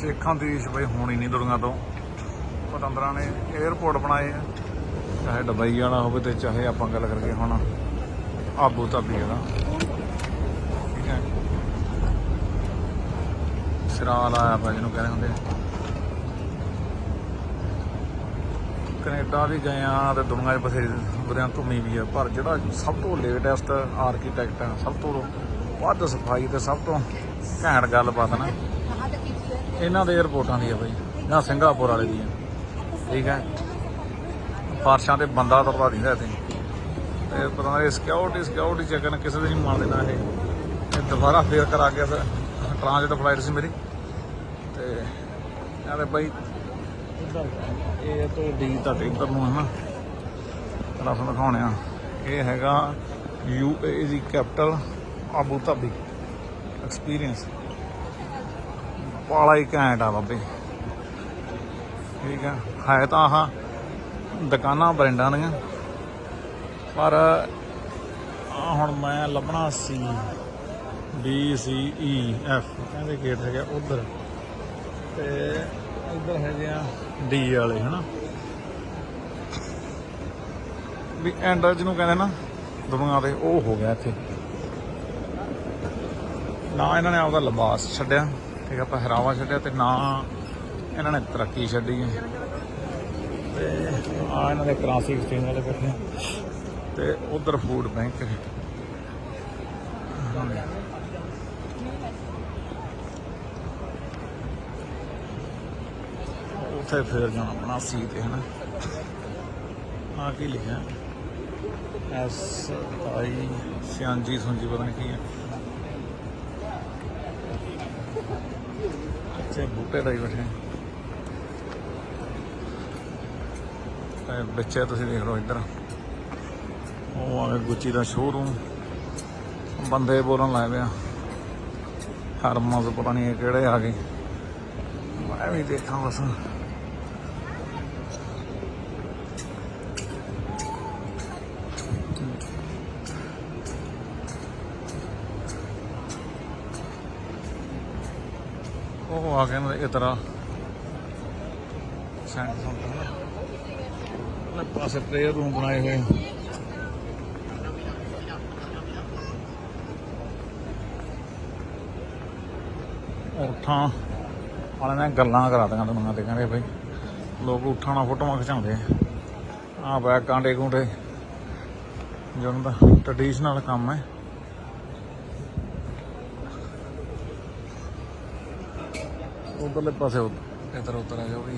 ਸੇਖਾਂ ਦੇਸ਼ ਬਈ ਹੋਣੀ ਨਹੀਂ ਦੁਨੀਆ ਤੋਂ। ਪਤੰਦਰਾਂ ਨੇ 에어ਪੋਰਟ ਬਣਾਏ ਆ। ਚਾਹੇ ਦੁਬਈ ਵਾਲਾ ਹੋਵੇ ਤੇ ਚਾਹੇ ਆਪਾਂ ਗੱਲ ਕਰਕੇ ਹੁਣ ਆਬੂ ਧਾਬੀ ਵਾਲਾ ਠੀਕ ਹੈ। ਸਿਰਾਲ ਆਇਆ ਪਾ ਜਿਹਨੂੰ ਕਹਿੰਦੇ ਹੁੰਦੇ ਆ। ਕੈਨੇਡਾ ਵੀ ਗਏ ਆ ਤੇ ਦੁਨੀਆ 'ਚ ਬਥੇਰੀ ਬਰਿਆਂ ਘੁੰਮੀ ਵੀ ਆ। ਪਰ ਜਿਹੜਾ ਸਭ ਤੋਂ ਲੇਟੈਸਟ ਆਰਕੀਟੈਕਟ ਆ, ਸਭ ਤੋਂ ਵੱਧ ਸਫ਼ਾਈ ਤੇ ਸਭ ਤੋਂ ਘੈਂਟ ਗੱਲਬਾਤ ਨਾ ਇਹਨਾਂ ਦੇ 에어ਪੋਰਟਾਂ ਦੀ ਆ ਬਾਈ, ਜਾਂ ਸਿੰਗਾਪੁਰ ਵਾਲੇ ਦੀ ਆ ਠੀਕ ਹੈ? ਫਾਰਸ਼ਾਂ ਤੇ ਬੰਦਾ ਤਰਦਾ ਦਿੰਦਾ ਇੱਥੇ। ਤੇ ਪਤਾ ਨਹੀਂ ਸਿਕਿਉਰਿਟੀ ਸਿਕਿਉਰਿਟੀ ਚੈੱਕ ਕਿਸੇ ਦੇ ਨਹੀਂ ਮਾਰ ਦੇਣਾ ਇਹ। ਦੁਬਾਰਾ ਫੇਰ ਕਰਾ ਕੇ ਟ੍ਰਾਂਜ਼ਿਟ ਫਲਾਈਟ ਸੀ ਮੇਰੀ। ਤੇ ਯਾਰ ਬਾਈ, ਇਹ ਤੋਂ ਡੀ ਤੱਕ ਇੱਧਰ ਨੂੰ ਹੈ ਨਾ। ਰਫ ਦਿਖਾਉਣੇ ਆ। ਇਹ ਹੈਗਾ ਯੂਏਈ ਦੀ ਕੈਪੀਟਲ ਆਬੂ ਧਾਬੀ ਐਕਸਪੀਰੀਅੰਸ ਵਾਲਾ ਹੀ ਘੈਂਟ ਆ ਬਾਬੇ। ਠੀਕ ਆ, ਹੈ ਤਾਂ ਆਹ ਦੁਕਾਨਾਂ ਬ੍ਰਾਂਡਾਂ ਦੀਆਂ। ਪਰ ਆ ਹੁਣ ਮੈਂ ਲੱਭਣਾ ਸੀ ਡੀ ਸੀ ਈ ਐਫ ਕਹਿੰਦੇ ਗੇਟ ਹੈਗਾ ਉਧਰ। ਤੇ ਇੱਧਰ ਹੈਗੇ ਆ ਡੀ ਵਾਲੇ, ਹਨਾ। ਵੀ ਐਂਡ ਜਿਹਨੂੰ ਕਹਿੰਦੇ ਨਾ, ਦੁਨੀਆ ਦੇ ਉਹ ਹੋ ਗਿਆ ਇੱਥੇ। ਨਾ ਇਹਨਾਂ ਨੇ ਆਪਦਾ ਲਿਬਾਸ ਛੱਡਿਆ। ਠੀਕ ਆ ਪਹਿਰਾਵਾ ਛੱਡਿਆ ਤੇ ਨਾ ਇਹਨਾਂ ਨੇ ਤਰੱਕੀ ਛੱਡੀ ਹੈ। ਤੇ ਆ ਇਹਨਾਂ ਦੇ ਕਰਾਂਸੀ ਐਕਸਚੇਂਜ ਵਾਲੇ ਬੈਠੇ ਆ। ਤੇ ਉਧਰ ਫੂਡ ਬੈਂਕ ਹੈ। ਉੱਥੇ ਫੇਰ ਜਾਣਾ ਆਪਣਾ ਸੀ ਤੇ ਹਨਾ। ਆ ਕੀ ਲਿਖਿਆ? ਐਸ ਆਈ ਸਿਆਂਜੀ ਸੁੰਜੀ ਪਤਾ ਨਹੀਂ ਕੀ ਹੈ। ਇੱਥੇ ਬੂਟੇ ਲਾਈ ਬੈਠੇ। ਤੇ ਬੱਚੇ ਤੁਸੀਂ ਦੇਖ ਲਓ ਇੱਧਰ। ਉਹ ਆ ਗੁੱਚੀ ਦਾ ਸ਼ੋਰੂਮ ਬੰਦੇ ਬੋਲਣ ਲੱਗ ਪਿਆ ਹਰਮਜ਼ ਪਤਾ ਨਹੀਂ ਕਿਹੜੇ ਆ ਗਏ। ਮੈਂ ਵੀ ਦੇਖਾਂ ਬਸ। ਉਹ ਆ ਗਏ ਨੇ ਇਤਰਾ ਸੈਂਟਰ ਸੰਟਰ ਨਾ। ਪਾਸੇ ਪ੍ਰੇਅਰ ਰੂਮ ਬਣਾਏ ਹੋਏ। ਉਠਾਂ ਵਾਲੇ ਨੇ ਗੱਲਾਂ ਕਰਾ ਦਿਆਂ ਦੁਨੀਆਂ ਤੇ ਕਹਿੰਦੇ ਬਈ ਲੋਕ ਉਠਾਂ ਨਾਲ ਫੋਟੋਆਂ ਖਿਚਾਉਂਦੇ ਆ। ਆ ਬੈਗ ਕਾਂਡੇ ਕੁੰਡੇ। ਜੋ ਦਾ ਟ੍ਰੈਡੀਸ਼ਨਲ ਕੰਮ ਹੈ। ਉਧਰਲੇ ਪਾਸੇ ਇਧਰ ਉਧਰ ਆ ਜਾਓ ਵੀ